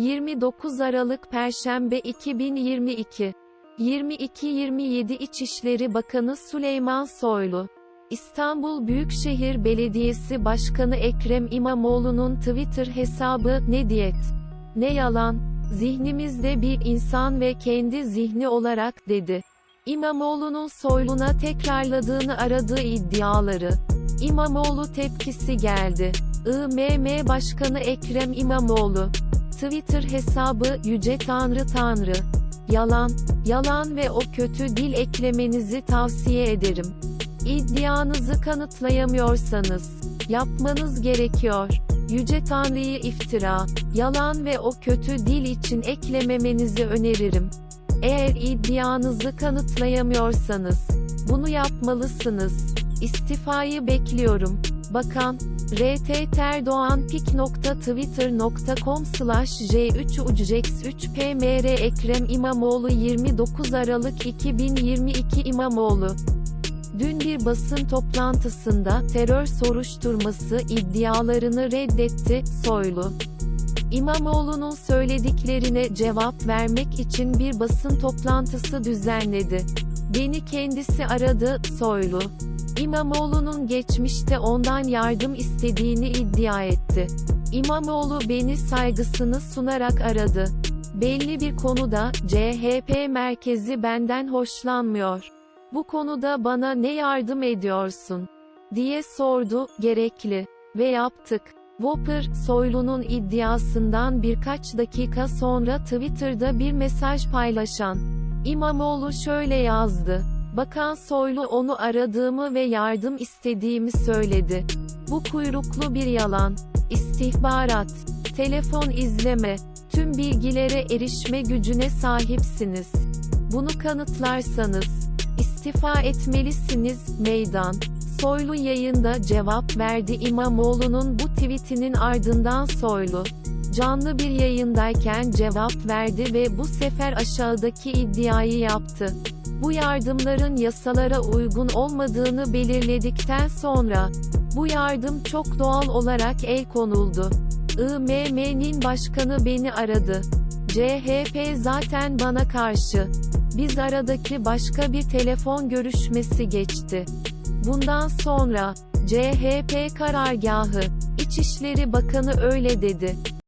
29 Aralık Perşembe 2022 22-27 İçişleri Bakanı Süleyman Soylu İstanbul Büyükşehir Belediyesi Başkanı Ekrem İmamoğlu'nun Twitter hesabı ne diyet ne yalan zihnimizde bir insan ve kendi zihni olarak dedi. İmamoğlu'nun Soylu'na tekrarladığını aradığı iddiaları. İmamoğlu tepkisi geldi. İMM Başkanı Ekrem İmamoğlu Twitter hesabı Yüce Tanrı Tanrı. Yalan, yalan ve o kötü dil eklemenizi tavsiye ederim. İddianızı kanıtlayamıyorsanız, yapmanız gerekiyor. Yüce Tanrı'yı iftira, yalan ve o kötü dil için eklememenizi öneririm. Eğer iddianızı kanıtlayamıyorsanız, bunu yapmalısınız. İstifayı bekliyorum. Bakan, RT Terdoğan pik.twitter.com slash j3 ucjex 3 pmr Ekrem İmamoğlu 29 Aralık 2022 İmamoğlu Dün bir basın toplantısında terör soruşturması iddialarını reddetti, Soylu. İmamoğlu'nun söylediklerine cevap vermek için bir basın toplantısı düzenledi. Beni kendisi aradı, Soylu. İmamoğlu'nun geçmişte ondan yardım istediğini iddia etti. İmamoğlu beni saygısını sunarak aradı. Belli bir konuda, CHP merkezi benden hoşlanmıyor. Bu konuda bana ne yardım ediyorsun? diye sordu, gerekli. Ve yaptık. Whopper, Soylu'nun iddiasından birkaç dakika sonra Twitter'da bir mesaj paylaşan. İmamoğlu şöyle yazdı. Bakan Soylu onu aradığımı ve yardım istediğimi söyledi. Bu kuyruklu bir yalan. İstihbarat. Telefon izleme. Tüm bilgilere erişme gücüne sahipsiniz. Bunu kanıtlarsanız, istifa etmelisiniz, meydan. Soylu yayında cevap verdi İmamoğlu'nun bu tweetinin ardından Soylu, canlı bir yayındayken cevap verdi ve bu sefer aşağıdaki iddiayı yaptı. Bu yardımların yasalara uygun olmadığını belirledikten sonra, bu yardım çok doğal olarak el konuldu. İMM'nin başkanı beni aradı. CHP zaten bana karşı. Biz aradaki başka bir telefon görüşmesi geçti. Bundan sonra, CHP karargahı, İçişleri Bakanı öyle dedi.